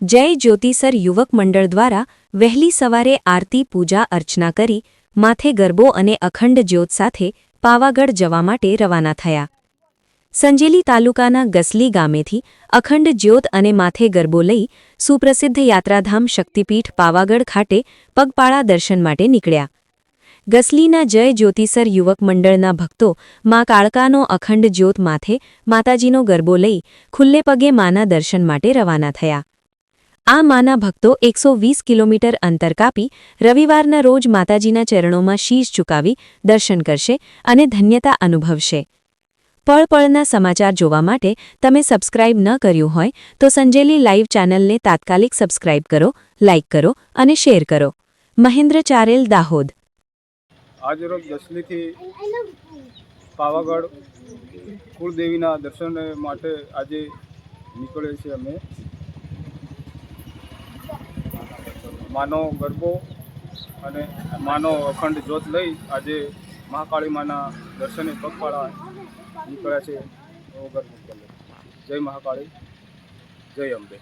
જય જ્યોતિસર યુવક મંડળ દ્વારા વહેલી સવારે આરતી, પૂજા, અર્ચના કરી માથે ગરબો અને અખંડ જ્યોત સાથે પાવાગઢ જવા માટે રવાના થયા. સંજેલી તાલુકાના ગસલી ગામેથી અખંડ જ્યોત અને માથે ગરબો લઈ સુપ્રસિદ્ધ યાત્રાધામ શક્તિપીઠ પાવાગઢ ખાતે પગપાળા દર્શન માટે નીકળ્યા. ગસલીના જય જ્યોતિસર યુવક મંડળના ભક્તો મા કાળકાનો અખંડ જ્યોત માથે માતાજીનો ગરબો લઈ ખુલ્લે પગે માના દર્શન માટે રવાના થયા. આ માના ભક્તો એકસો કિલોમીટર અંતર કાપી રવિવારના રોજ માતાજીના ચરણોમાં શીશ ચૂકાવી દર્શન કરશે અને ધન્યતા અનુભવશે. પળપળના સમાચાર જોવા માટે તમે સબસ્ક્રાઇબ ન કર્યું હોય તો સંજેલી લાઇવ ચેનલને તાત્કાલિક સબસ્ક્રાઇબ કરો લાઇક કરો અને શેર કરો. મહેન્દ્ર ચારેલ, દાહોદ. પાવાગઢ કુળદેવીના દર્શન માટે આજે નીકળે છે અમે. માનો ગરબો અને માનો અખંડ જ્યોત લઈ આજે મહાકાળી માના દર્શને પગપાળા નીકળ્યા છે. એવો ગરબો જય મહાકાળી, જય અંબે.